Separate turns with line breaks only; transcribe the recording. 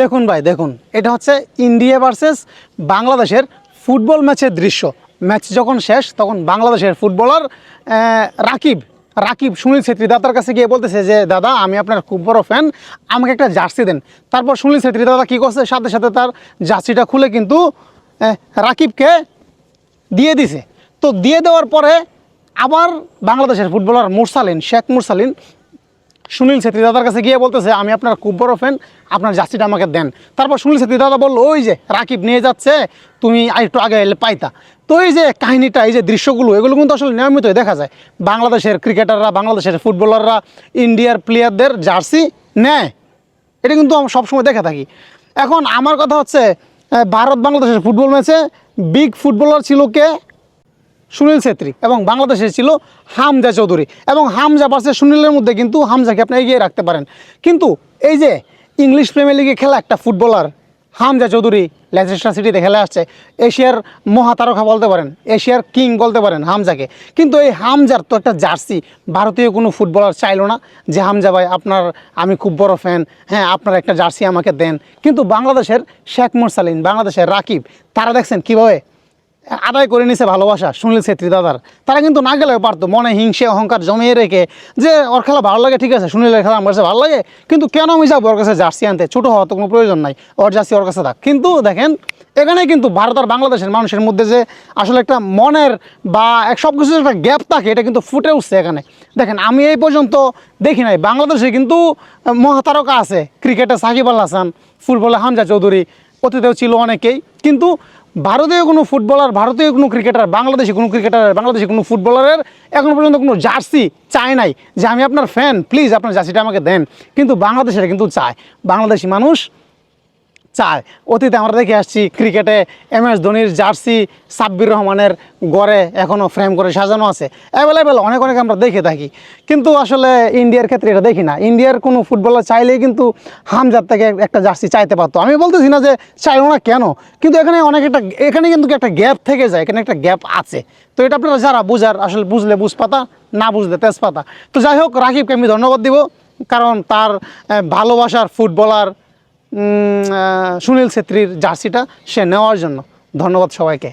দেখুন ভাই, দেখুন। এটা হচ্ছে ইন্ডিয়া ভার্সেস বাংলাদেশের ফুটবল ম্যাচের দৃশ্য। ম্যাচ যখন শেষ, তখন বাংলাদেশের ফুটবলার রাকিব রাকিব সুনীল ছেত্রী দাদার কাছে গিয়ে বলতেছে যে, দাদা, আমি আপনার খুব বড় ফ্যান আমাকে একটা জার্সি দেন। তারপর সুনীল ছেত্রী দাদা কী করছে? সাথে সাথে তার জার্সিটা খুলে কিন্তু রাকিবকে দিয়ে দিছে। তো দিয়ে দেওয়ার পরে আবার বাংলাদেশের ফুটবলার মুরসালিন, শেখ মুরসালিন সুনীল ছেত্রী দাদার কাছে গিয়ে বলতেছে, আমি আপনার খুব বড় ফ্যান আপনার জার্সিটা আমাকে দেন। তারপর সুনীল ছেত্রী দাদা বলল, ওই যে রাকিব নিয়ে যাচ্ছে, তুমি একটু আগে এলে পাইতা। তো এই যে কাহিনীটা, এই যে দৃশ্যগুলো, এগুলো কিন্তু আসলে নিয়মিতই দেখা যায়। বাংলাদেশের ক্রিকেটাররা, বাংলাদেশের ফুটবলাররা, ইন্ডিয়ার প্লেয়ারদের জার্সি নেয়। এটা কিন্তু আমরা সবসময় দেখে থাকি। এখন আমার কথা হচ্ছে ভারত বাংলাদেশের ফুটবল ম্যাচে বিগ ফুটবলার ছিল কে? সুনীল ছেত্রী এবং বাংলাদেশে ছিল হামজা চৌধুরী। এবং হামজা ভার্সেস সুনীলের মধ্যে কিন্তু হামজাকে আপনি এগিয়ে রাখতে পারেন। কিন্তু এই যে ইংলিশ প্রিমিয়ার লিগে খেলা একটা ফুটবলার হামজা চৌধুরী লেসেস্টার সিটিতে খেলে আসছে, এশিয়ার মহাতারকা বলতে পারেন, এশিয়ার কিং বলতে পারেন হামজাকে। কিন্তু এই হামজার তো একটা জার্সি, ভারতীয় কোনো ফুটবলার চাইলো না যে, হামজা ভাই, আপনার, আমি খুব বড় ফ্যান হ্যাঁ আপনার একটা জার্সি আমাকে দেন। কিন্তু বাংলাদেশের শেখ মুরসালিন, বাংলাদেশের রাকিব, তারা দেখছেন কীভাবে আদায় করে নিছে ভালোবাসা সুনীল ছেত্রী দাদার। তারা কিন্তু না গেলেও পারতো, মনে হিংসে, অহংকার জমিয়ে রেখে যে, ওর খেলা ভালো লাগে, ঠিক আছে সুনীলের খেলা আমার কাছে ভালো লাগে, কিন্তু কেন আমি যাব ওর কাছে জার্সি আনতে? ছোটো হওয়া তো কোনো প্রয়োজন নাই, ওর জার্সি ওর কাছে থাক। কিন্তু দেখেন, এখানে কিন্তু ভারত আর বাংলাদেশের মানুষের মধ্যে যে আসলে একটা মনের বা এক সব কিছুর একটা গ্যাপ থাকে, এটা কিন্তু ফুটে উঠছে এখানে। দেখেন, আমি এই পর্যন্ত দেখি নাই, বাংলাদেশে কিন্তু মহাতারকা আছে, ক্রিকেটে সাকিব আল হাসান, ফুটবলে হামজা চৌধুরী, অতীতেও ছিল অনেকেই, কিন্তু ভারতীয় কোনো ফুটবলার, ভারতীয় কোনো ক্রিকেটার বাংলাদেশে কোনো ক্রিকেটার বাংলাদেশে কোনো ফুটবলারের এখনও পর্যন্ত কোনো জার্সি চায় নাই যে আমি আপনার ফ্যান প্লিজ আপনার জার্সিটা আমাকে দেন। কিন্তু বাংলাদেশের কিন্তু চায়। বাংলাদেশি মানুষ চায়। অতীতে আমরা দেখে আসছি ক্রিকেটে এম এস ধোনির জার্সি সাব্বির রহমানের গড়ে এখনও ফ্রেম করে সাজানো আছে। অ্যাভেলেবেল অনেক অনেক আমরা দেখে থাকি। কিন্তু আসলে ইন্ডিয়ার ক্ষেত্রে এটা দেখি না। ইন্ডিয়ার কোনো ফুটবলার চাইলেই কিন্তু হামজার থেকে একটা জার্সি চাইতে পারতো। আমি বলতেছি না যে চাইলো না কেন, কিন্তু এখানে অনেক একটা, এখানে কিন্তু একটা গ্যাপ থেকে যায়, এখানে একটা গ্যাপ আছে। তো এটা আপনারা যারা বুঝার, আসলে বুঝলে বুঝপাতা, না বুঝলে তেজপাতা। তো যাই হোক, রাকিবকে আমি ধন্যবাদ দিব, কারণ তার ভালোবাসার ফুটবলার সুনীল ছেত্রীর জার্সিটা সে নেওয়ার জন্য। ধন্যবাদ সবাইকে।